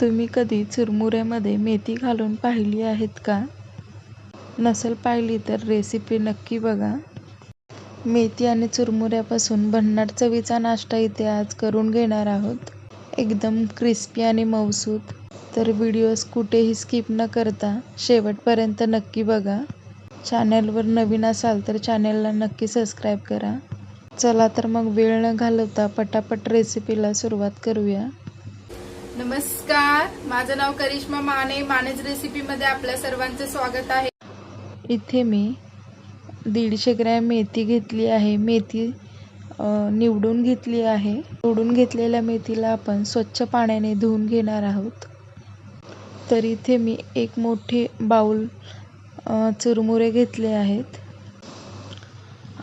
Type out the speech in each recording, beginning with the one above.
तुम्ही कधी चुरमुऱ्यामध्ये मेथी घालून पाहिली आहेत का? नसेल पाहिली तर रेसिपी नक्की बघा. मेथी आणि चुरमुऱ्यापासून भन्नाट चवीचा नाश्ता इथे आज करून घेणार आहोत. एकदम क्रिस्पी आणि मऊसूत. तर व्हिडिओज कुठेही स्किप न करता शेवटपर्यंत नक्की बघा. चॅनलवर नवीन असाल तर चॅनलला नक्की सबस्क्राईब करा. चला तर मग वेळ न घालवता पटापट रेसिपीला सुरुवात करूया. नमस्कार. माझं नाव करिश्मा माने. मानेज रेसिपीमध्ये आपल्या सर्वांचं स्वागत आहे. इथे मी दीडशे ग्रॅम मेथी घेतली आहे. मेथी निवडून घेतली आहे. निवडून घेतलेल्या मेथीला आपण स्वच्छ पाण्याने धुवून घेणार आहोत. तर इथे मी एक मोठे बाऊल चुरमुरे घेतले आहेत.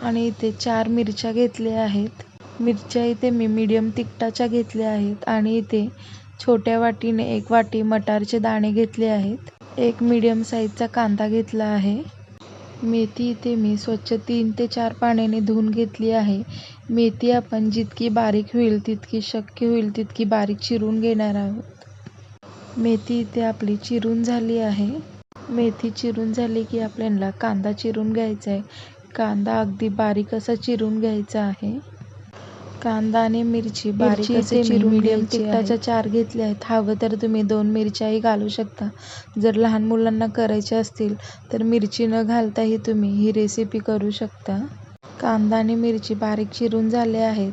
आणि इथे चार मिरच्या घेतल्या आहेत. मिरच्या इथे मी मीडियम तिखटाच्या घेतल्या आहेत. आणि इथे छोट्या वाटीने एक वाटी मटारचे दाणे घेतले आहेत. एक मीडियम साईजचा कांदा घेतला आहे. मेथी इथे मी स्वच्छ तीन ते चार पाण्याने धुवून घेतली आहे. मेथी आपण जितकी बारीक होईल तितकी शक्य होईल तितकी बारीक चिरून घेणार आहोत. मेथी इथे आपली चिरून झाली आहे. मेथी चिरून झाली की आपल्याला कांदा चिरून घ्यायचा आहे. कांदा अगदी बारीक असा चिरून घ्यायचा आहे. कांदा आणि मिरची बारीक असे चिरून मीडियम तिखटाच्या चार घेतल्या आहेत. हवं तर तुम्ही दोन मिरच्याही घालू शकता. जर लहान मुलांना करायचे असतील तर मिरची न घालताही तुम्ही ही रेसिपी करू शकता. कांदा आणि मिरची बारीक चिरून झाले आहेत.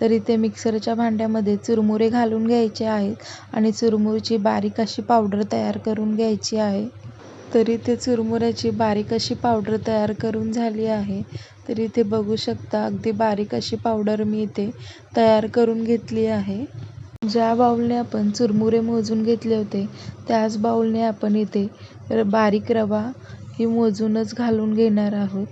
तर इथे मिक्सरच्या भांड्यामध्ये चुरमुरे घालून घ्यायचे आहेत आणि चुरमुरची बारीक अशी पावडर तयार करून घ्यायची आहे. तर इथे चुरमुऱ्याची बारीक अशी पावडर तयार करून झाली आहे. तर इथे बघू शकता. अगदी बारीक अशी पावडर मी इथे तयार करून घेतली आहे. ज्या बाऊलने आपण चुरमुरे मोजून घेतले होते त्याच बाऊलने आपण इथे र- बारीक रवा ही मोजूनच घालून घेणार आहोत.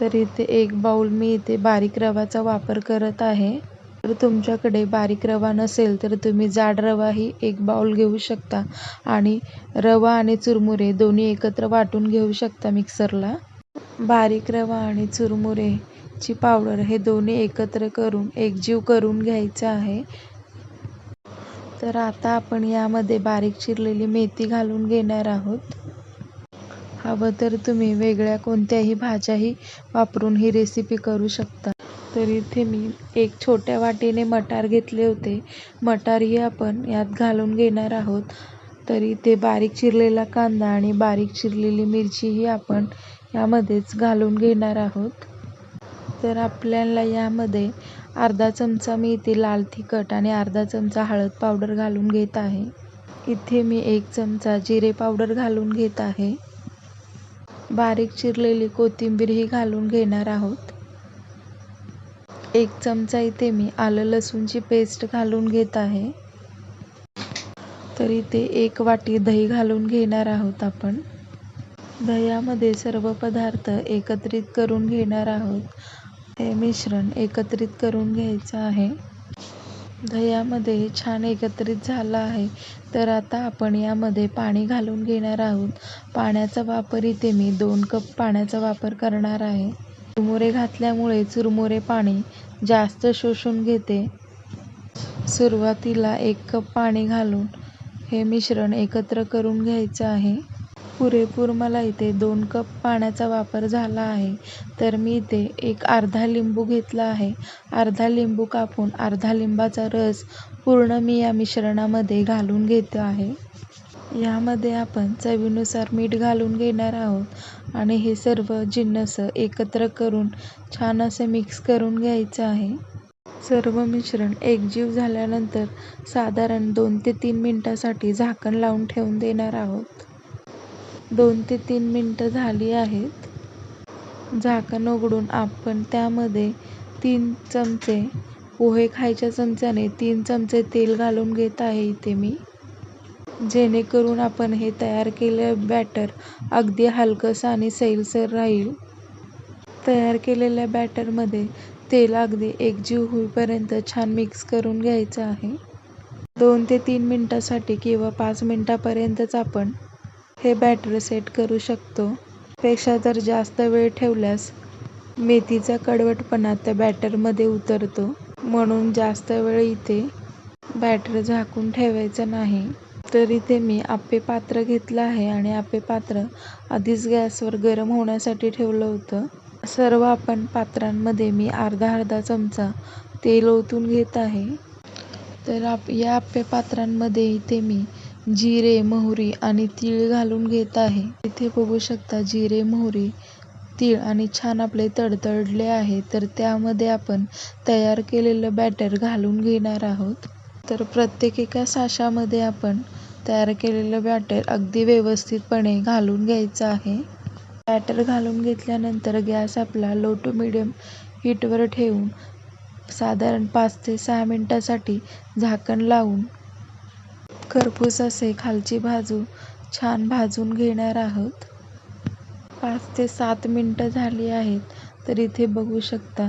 तर इथे एक बाऊल मी इथे बारीक रवाचा वापर करत आहे. तर तुमच्याकडे बारीक रवा नसेल तर तुम्ही जाड रवाही एक बाऊल घेऊ शकता आणि रवा आणि चुरमुरे दोन्ही एकत्र वाटून घेऊ शकता मिक्सरला बारीक रवा आणि चुरमुरेची पावडर हे दोन्ही एकत्र करून एकजीव करून घ्यायचं आहे. तर आता आपण यामध्ये बारीक चिरलेली मेथी घालून घेणार आहोत. हवं तर तुम्ही वेगळ्या कोणत्याही भाज्याही वापरून ही रेसिपी करू शकता. तर इथे मी एक छोट्या वाटीने मटार घेतले होते. मटारही आपण यात घालून घेणार आहोत. तर इथे बारीक चिरलेला कांदा आणि बारीक चिरलेली मिरचीही आपण यामध्येच घालून घेणार आहोत. तर आपल्याला यामध्ये अर्धा चमचा मी इथे लाल तिखट आणि अर्धा चमचा हळद पावडर घालून घेत आहे. इथे मी एक चमचा जिरे पावडर घालून घेत आहे. बारीक चिरलेली कोथिंबीरही घालून घेणार आहोत. एक चमचा इथे मी आलं लसूणची पेस्ट घालून घेत आहे. तर इथे एक वाटी दही घालून घेणार आहोत आपण. दह्यामध्ये सर्व पदार्थ एकत्रित करून घेणार आहोत. हे मिश्रण एकत्रित करून घ्यायचं आहे. दह्यामध्ये छान एकत्रित झालं आहे. तर आता आपण यामध्ये पाणी घालून घेणार आहोत. पाण्याचा वापर इथे मी दोन कप पाण्याचा वापर करणार आहे. चुरमुरे घातल्यामुळे चुरमुरे पाणी जास्त शोषून घेते. सुरुवातीला एक कप पाणी घालून हे मिश्रण एकत्र करून घ्यायचं आहे. पुरेपूर मला इथे दोन कप पाण्याचा वापर झाला आहे. तर मी इथे एक अर्धा लिंबू घेतला आहे. अर्धा लिंबू कापून अर्धा लिंबाचा रस पूर्ण मी या मिश्रणामध्ये घालून घेतो आहे. यामध्ये आपण चवीनुसार मीठ घालून घेणार आहोत आणि हे सर्व जिन्नस एकत्र करून छान असे मिक्स करून घ्यायचं आहे. सर्व मिश्रण एकजीव झाल्यानंतर साधारण दोन ते तीन मिनटासाठी झाकण लावून ठेवून देणार आहोत. दोन ते तीन मिनटं झाली आहेत. झाकण उघडून आपण त्यामध्ये तीन चमचे पोहे खायच्या चमच्याने तीन चमचे तेल घालून घेत आहे इथे मी. जेणेकरून आपण हे तयार केलेलं बॅटर अगदी हलकंसं आणि सैलसर राहील. तयार केलेल्या बॅटरमध्ये तेल अगदी एकजीव होईपर्यंत छान मिक्स करून घ्यायचं आहे. दोन ते तीन मिनटासाठी किंवा पाच मिनटापर्यंतच आपण हे बॅटर सेट करू शकतो. पेक्षा जर जास्त वेळ ठेवल्यास मेथीचा कडवटपणा त्या बॅटरमध्ये उतरतो. म्हणून जास्त वेळ इथे बॅटर झाकून ठेवायचं नाही. तर इथे मी आप्पे पात्र घेतलं आहे आणि आप्पे पात्र आधीच गॅसवर गरम होण्यासाठी ठेवलं होतं. सर्व आपण पात्रांमध्ये मी अर्धा अर्धा चमचा तेल ओतून घेत आहे. तर आप या आप्पे पात्रांमध्ये इथे मी जिरे मोहरी आणि तीळ घालून घेत आहे. इथे बघू शकता जिरे मोहरी तीळ आणि छान आपले तडतडले आहे. तर त्यामध्ये आपण तयार केलेलं बॅटर घालून घेणार आहोत. तर प्रत्येक एका साशामध्ये आपण तयार केलेलं बॅटर अगदी व्यवस्थितपणे घालून घ्यायचं आहे. बॅटर घालून घेतल्यानंतर गॅस आपला लो टू मिडियम हीटवर ठेवून साधारण पाच ते सहा मिनटासाठी झाकण लावून खरपूस असे खालची बाजू छान भाजून घेणार आहोत. पाच ते सात मिनटं झाली आहेत तर इथे बघू शकता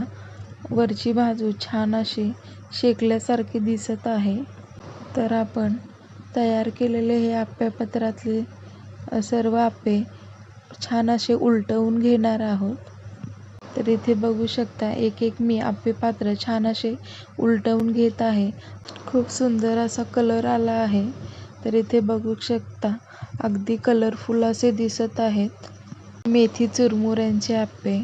वरची बाजू छान अशी शेकल्यासारखी दिसत आहे. तर आपण तयार केलेले हे आप्यापत्रातले सर्व आप्पे छान असे उलटवून घेणार आहोत. तर इथे बघू शकता एक एक मी आप्पे पात्र छान असे उलटवून घेत आहे. खूप सुंदर असा कलर आला आहे. तर इथे बघू शकता अगदी कलरफुल असे दिसत आहेत. मेथी चुरमुऱ्यांचे आप्पे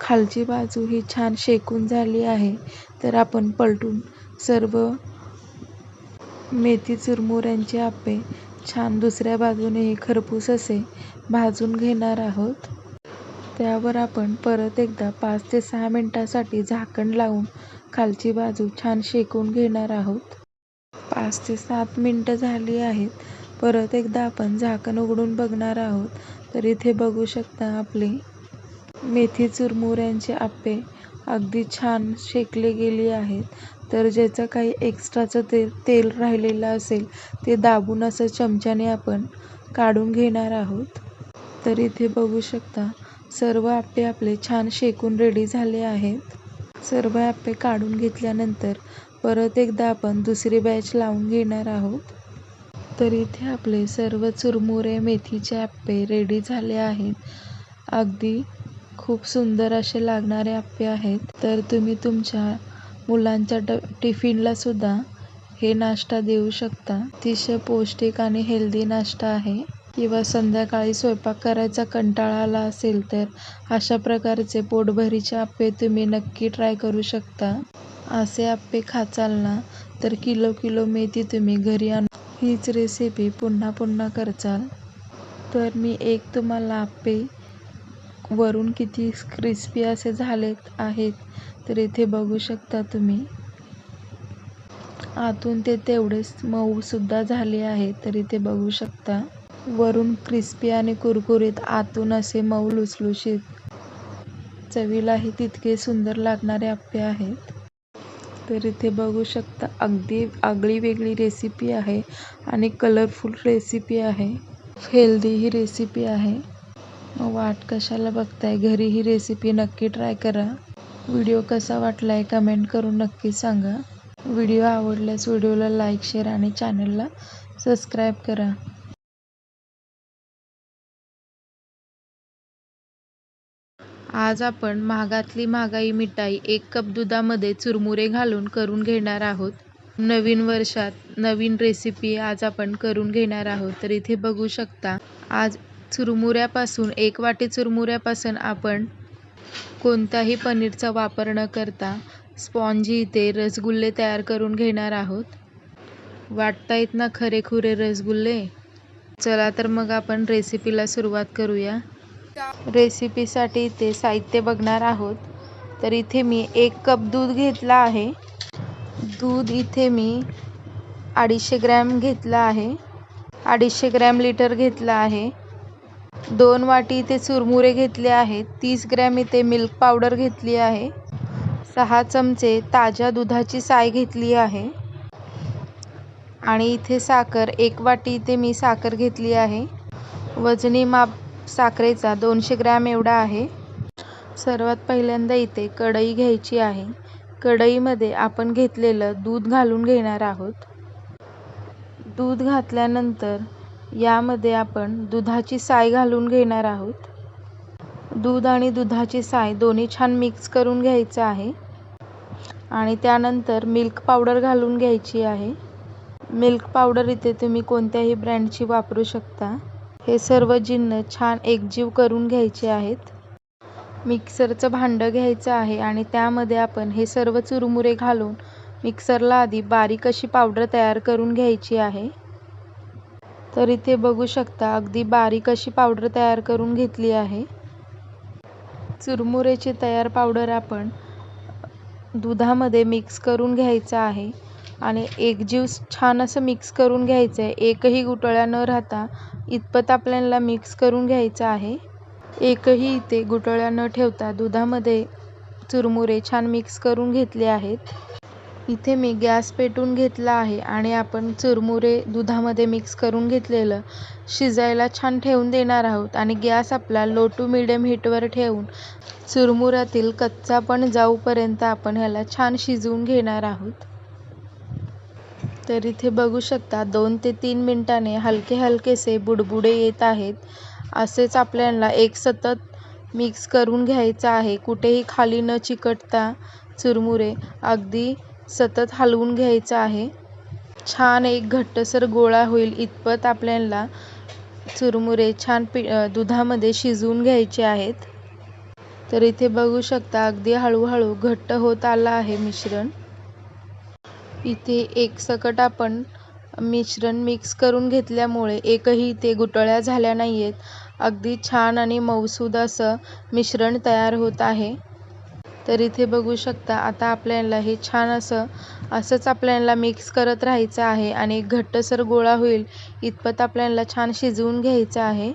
खालची बाजू ही छान शेकून झाली आहे. तर आपण पलटून सर्व मेथी चुरमुऱ्यांचे आप्पे छान दुसऱ्या बाजूने हे खरपूस असे भाजून घेणार आहोत. त्यावर आपण परत एकदा पाच ते सहा मिनटासाठी झाकण लावून खालची बाजू छान शेकून घेणार आहोत. पाच ते सात मिनटं झाली आहेत. परत एकदा आपण झाकण उघडून बघणार आहोत. तर इथे बघू शकता आपले मेथी चुरमुऱ्यांचे आप्पे अगदी छान शेकले गेले आहेत. तर ज्याचं काही एक्स्ट्राचं ते तेल राहिलेलं असेल ते दाबून असं चमच्याने आपण काढून घेणार आहोत. तर इथे बघू शकता सर्व आप्पे आपले छान शेकून रेडी झाले आहेत. सर्व आप्पे काढून घेतल्यानंतर परत एकदा आपण दुसरी बॅच लावून घेणार आहोत. तर इथे आपले सर्व चुरमुरे मेथीचे आप्पे रेडी झाले आहेत. अगदी खूप सुंदर असे लागणारे आप्पे आहेत. तर तुम्ही तुमच्या मुलांच्या ट टिफिनला सुद्धा हे नाश्ता देऊ शकता. अतिशय पौष्टिक आणि हेल्दी नाश्ता आहे. किंवा संध्याकाळी स्वयंपाक करायचा कंटाळा आला असेल तर अशा प्रकारचे पोटभरीचे आप्पे तुम्ही नक्की ट्राय करू शकता. असे आप्पे खाचाल ना तर किलो किलो मेथी तुम्ही घरी आणून हीच रेसिपी पुन्हा पुन्हा करचाल. तर मी एक तुम्हाला आप्पे वरून किती क्रिस्पी असे झालेत आहेत तर इथे बघू शकता तुम्ही. आतून ते तेवढेच मऊसुद्धा झाले आहेत तर इथे बघू शकता. वरून क्रिस्पी आणि कुरकुरीत आतून असे मऊ लुसलुशीत. चवीलाही तितके सुंदर लागणारे आप्पे आहेत. तर इथे बघू शकता अगदी आगळी वेगळी रेसिपी आहे आणि कलरफुल रेसिपी आहे. हेल्दी ही रेसिपी आहे. वाट कशाला बघताय? घरी ही रेसिपी नक्की ट्राय करा. व्हिडिओ कसा वाटला आहे कमेंट करून नक्की सांगा. व्हिडिओ आवडल्यास व्हिडिओला लाईक शेअर आणि चॅनलला सबस्क्राईब करा. आज आपण महागातली महागाई मिठाई एक कप दुधामध्ये चुरमुरे घालून करून घेणार आहोत. नवीन वर्षात नवीन रेसिपी आज आपण करून घेणार आहोत. तर इथे बघू शकता आज चुरमुऱ्यापासून एक वाटी चुरमुऱ्यापासून आपण कोणताही पनीरचा वापर न करता स्पॉन्जी इथे रसगुल्ले तयार करून घेणार आहोत. वाटतायत ना खरेखुरे रसगुल्ले? चला तर मग आपण रेसिपीला सुरुवात करूया. रेसिपीसाठी इथे साहित्य बघणार आहोत. तर इथे मी एक कप दूध घेतला आहे. दूध इथे मी अडीचशे ग्रॅम घेतला आहे. अडीचशे ग्रॅम लिटर घेतला आहे. दोन वाटी इथे चुरमुरे घेतले आहेत. तीस ग्रॅम इथे मिल्क पावडर घेतली आहे. सहा चमचे ताज्या दुधाची साय घेतली आहे. आणि इथे साखर एक वाटी इथे मी साखर घेतली आहे. वजनी माप साखरेचा दोनशे ग्रॅम एवढा आहे. सर्वात पहिल्यांदा इथे कढई घ्यायची आहे. कढईमध्ये आपण घेतलेलं दूध घालून घेणार आहोत. दूध घातल्यानंतर यामध्ये आपण दुधाची साय घालून घेणार आहोत. दूध आणि दुधाची साय दोन्ही छान मिक्स करून घ्यायचं आहे. आणि त्यानंतर मिल्क पावडर घालून घ्यायची आहे. मिल्क पावडर इथे तुम्ही कोणत्याही ब्रँडची वापरू शकता. हे सर्व जिन्नस छान एकजीव करून घ्यायचे आहेत. मिक्सरचं भांडं घ्यायचं आहे आणि त्यामध्ये आपण हे सर्व चुरमुरे घालून मिक्सरला आधी बारीक अशी पावडर तयार करून घ्यायची आहे. तर इथे बघू शकता अगदी बारीक अशी पावडर तयार करून घेतली आहे. चुरमुरेची तयार पावडर आपण दुधामध्ये मिक्स करून घ्यायचं आहे. आणि एकजीव छान असं मिक्स करून घ्यायचं आहे एकही गुटळ्या न राहता इतपत आपल्याला मिक्स करून घ्यायचं आहे. एकही इथे गुटळ्या न ठेवता दुधामध्ये चुरमुरे छान मिक्स करून घेतले आहेत. इथे मी गॅस पेटून घेतला आहे आणि आपण चुरमुरे दुधामध्ये मिक्स करून घेतलेलं शिजायला छान ठेवून देणार आहोत आणि गॅस आपला लो टू मिडियम हीटवर ठेवून चुरमुऱ्यातील कच्चा पण जाऊपर्यंत आपण ह्याला छान शिजवून घेणार आहोत. तर इथे बघू शकता दोन ते तीन मिनिटाने हलके हलकेसे बुडबुडे येत आहेत. असेच आपल्याला एक सतत मिक्स करून घ्यायचं आहे. कुठेही खाली न चिकटता चुरमुरे अगदी सतत हलवून घ्यायचं आहे. छान एक घट्टसर गोळा होईल. इतपत आपल्याला चुरमुरे छान पि दुधामध्ये शिजवून घ्यायचे आहेत. तर इथे बघू शकता अगदी हळूहळू घट्ट होत आलं आहे मिश्रण. इथे एक सकट आपण मिश्रण मिक्स करून घेतल्यामुळे एकही इथे गुटळ्या झाल्या नाही आहेत अगदी छान आणि मऊसूद असं मिश्रण तयार होत आहे. तर इथे बघू शकता आता आपल्याला हे छान असं असंच आपल्याला मिक्स करत राहायचं आहे आणि घट्टसर गोळा होईल. इतपत आपल्याला छान शिजवून घ्यायचं आहे.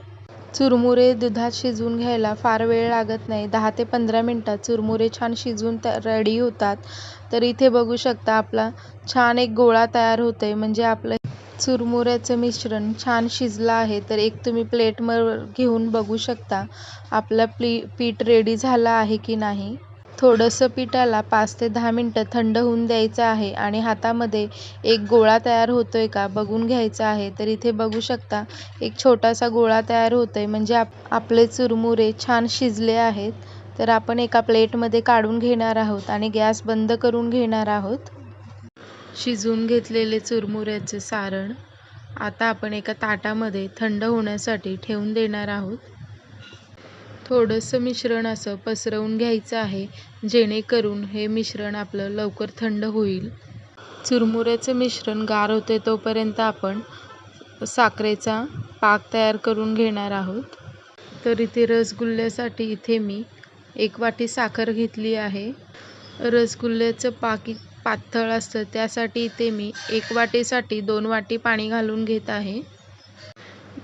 चुरमुरे दुधात शिजवून घ्यायला फार वेळ लागत नाही. दहा ते पंधरा मिनटात चुरमुरे छान शिजवून त रेडी होतात. तर इथे बघू शकता आपला छान एक गोळा तयार होतो आहे म्हणजे आपलं चुरमुऱ्याचं मिश्रण छान शिजलं आहे. तर एक तुम्ही प्लेटवर घेऊन बघू शकता. आपलं प्ली पीठ रेडी झालं आहे की नाही. थोडंसं पिठाला पाच ते दहा मिनटं थंड होऊन द्यायचं आहे आणि हातामध्ये एक गोळा तयार होतो आहे का बघून घ्यायचा आहे. तर इथे बघू शकता एक छोटासा गोळा तयार होतो आहे म्हणजे आप आपले चुरमुरे छान शिजले आहेत. तर आपण एका प्लेटमध्ये काढून घेणार आहोत आणि गॅस बंद करून घेणार आहोत. शिजवून घेतलेले चुरमुऱ्याचे सारण आता आपण एका ताटामध्ये थंड होण्यासाठी ठेवून देणार आहोत. थोडंसं मिश्रण असं पसरवून घ्यायचं आहे जेणेकरून हे मिश्रण आपलं लवकर थंड होईल. चुरमुऱ्याचं मिश्रण गार होते तोपर्यंत आपण साखरेचा पाक तयार करून घेणार आहोत. तर इथे रसगुल्ल्यासाठी इथे मी एक वाटी साखर घेतली आहे. रसगुल्ल्याचं पाक पातळ असतं त्यासाठी इथे मी एक वाटीसाठी दोन वाटी पाणी घालून घेत आहे.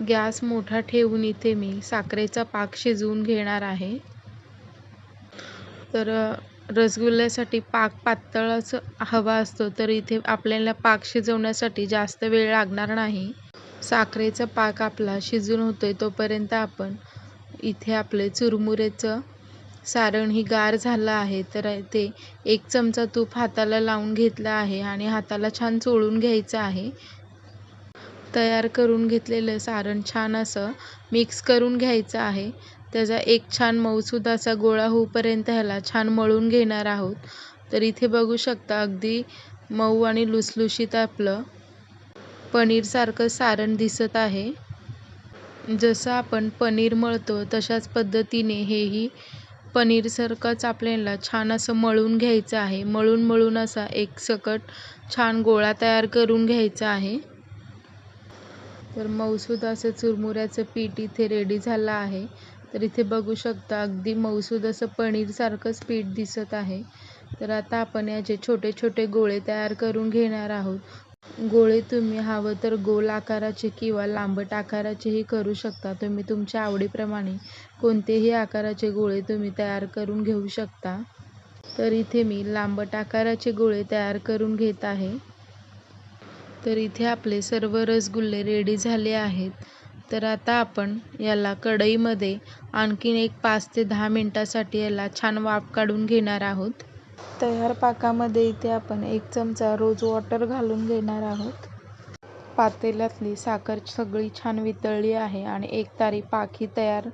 गॅस मोठा ठेवून इथे मी साखरेचा पाक शिजवून घेणार आहे. तर रसगुल्ल्यासाठी पाक पातळच हवा असतो तर इथे आपल्याला पाक शिजवण्यासाठी जास्त वेळ लागणार नाही. साखरेचा पाक आपला शिजून होतो आहे तोपर्यंत आपण इथे आपले चुरमुरेचं सारण ही गार झालं आहे तर ते एक चमचा तूप हाताला लावून घेतलं आहे आणि हाताला छान चोळून घ्यायचं आहे. तयार करून घेतलेलं सारण छान असं मिक्स करून घ्यायचं आहे. त्याचा एक छान मऊसूद असा गोळा होऊपर्यंत ह्याला छान मळून घेणार आहोत. तर इथे बघू शकता अगदी मऊ आणि लुसलुशीत आपलं पनीरसारखं सारण दिसत आहे. जसं आपण पनीर मळतो तशाच पद्धतीने हेही पनीरसारखंच आपल्याला छान असं मळून घ्यायचं आहे. मळून मळून असा एक सकट छान गोळा तयार करून घ्यायचा आहे. तर मऊसूद असं चुरमुऱ्याचं पीठ इथे रेडी झालं आहे. तर इथे बघू शकता अगदी मऊसूद असं पनीरसारखंच पीठ दिसत आहे. तर आता आपण याचे छोटे छोटे गोळे तयार करून घेणार आहोत. गोळे तुम्ही हवं तर गोल आकाराचे किंवा लांबट आकाराचेही करू शकता. तुम्ही तुमच्या आवडीप्रमाणे कोणतेही आकाराचे गोळे तुम्ही तयार करून घेऊ शकता. तर इथे मी लांबट आकाराचे गोळे तयार करून घेत आहे. तर इथे आपले सर्व रसगुल्ले रेडी झाले आहेत. तर आता आपण याला कढईमध्ये आणखीन एक पाच ते दहा मिनटासाठी याला छान वाफ काढून घेणार आहोत. तयार पाकामध्ये इथे आपण एक चमचा रोज वॉटर घालून घेणार आहोत. पातेल्यातली साखर सगळी छान वितळली आहे आणि एक तारी पाकही तयार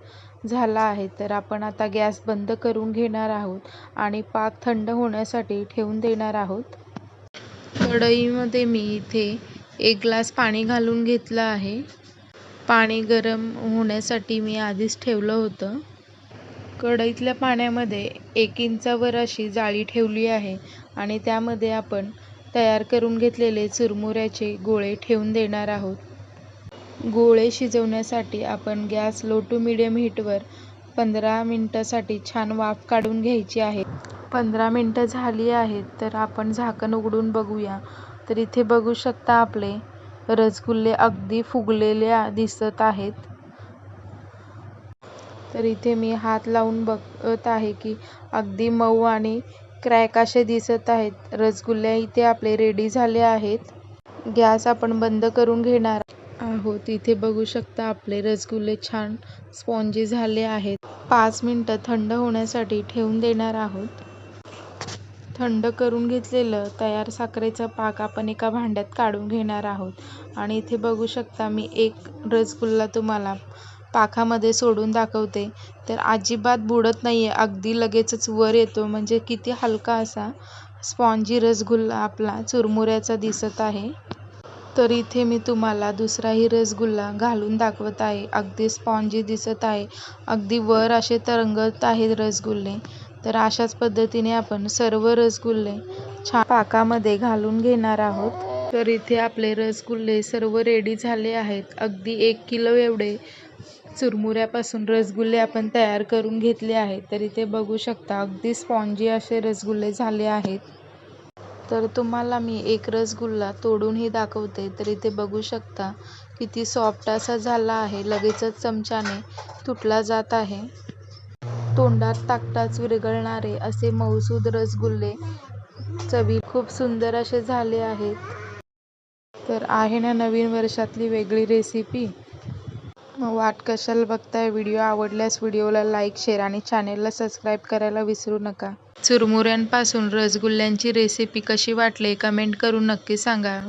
झाला आहे. तर आपण आता गॅस बंद करून घेणार आहोत आणि पाक थंड होण्यासाठी ठेवून देणार आहोत. कढईमध्ये मी इथे एक ग्लास पाणी घालून घेतलं आहे. पाणी गरम होण्यासाठी मी आधीच ठेवलं होतं. कढईतल्या पाण्यामध्ये एक इंचावर अशी जाळी ठेवली आहे आणि त्यामध्ये आपण तयार करून घेतलेले चुरमुऱ्याचे गोळे ठेवून देणार आहोत. गोळे शिजवण्यासाठी आपण गॅस लो टू मिडियम हीटवर पंधरा मिनटासाठी छान वाफ काढून घ्यायची आहे. पंधरा मिनटं झाली आहेत तर आपण झाकण उघडून बघूया. तर इथे बघू शकता आपले रसगुल्ले अगदी फुगलेले दिसत आहेत. तर इथे मी हात लावून बघत आहे की अगदी मऊ आणि क्रॅक असे दिसत आहेत. रसगुल्ले इथे आपले रेडी झाले आहेत. गॅस आपण बंद करून घेणार आहोत. इथे बघू शकता आपले रसगुल्ले छान स्पॉन्जी झाले आहेत. पाच मिनटं थंड होण्यासाठी ठेवून देणार आहोत. थंड करून घेतलेलं तयार साखरेचा पाक आपण एका भांड्यात काढून घेणार आहोत. आणि इथे बघू शकता मी एक रसगुल्ला तुम्हाला पाकामध्ये सोडून दाखवते. तर अजिबात बुडत नाही आहे अगदी लगेचच वर येतो. म्हणजे किती हलका असा स्पॉन्जी रसगुल्ला आपला चुरमुऱ्याचा दिसत आहे. तर इथे मी तुम्हाला दुसराही रसगुल्ला घालून दाखवत आहे. अगदी स्पॉन्जी दिसत आहे. अगदी वर असे तरंगत आहेत रसगुल्ले. तर अशाच पद्धतीने आपण सर्व रसगुल्ले छान पाकामध्ये घालून घेणार आहोत. तर इथे आपले रसगुल्ले सर्व रेडी झाले आहेत. अगदी एक किलो एवढे चुरमुऱ्यापासून रसगुल्ले आपण तयार करून घेतले आहेत. तर इथे बघू शकता अगदी स्पॉन्जी असे रसगुल्ले झाले आहेत. तर तुम्हाला मी एक रसगुल्ला तोडूनही दाखवते. तर इथे बघू शकता किती सॉफ्ट असा झाला आहे. लगेचच चमच्याने तुटला जात आहे. तोंडात टाकताच विरघळणारे असे मऊसूद रसगुल्ले चवी खूप सुंदर असे झाले आहेत. तर आहे ना नवीन वर्षातली वेगळी रेसिपी मग वाट कशाला बघताय? व्हिडिओ आवडल्यास व्हिडिओला लाईक शेअर आणि चॅनेलला सबस्क्राईब करायला विसरू नका. चुरमुऱ्यांपासून रसगुल्ल्यांची रेसिपी कशी वाटली? कमेंट करून नक्की सांगा.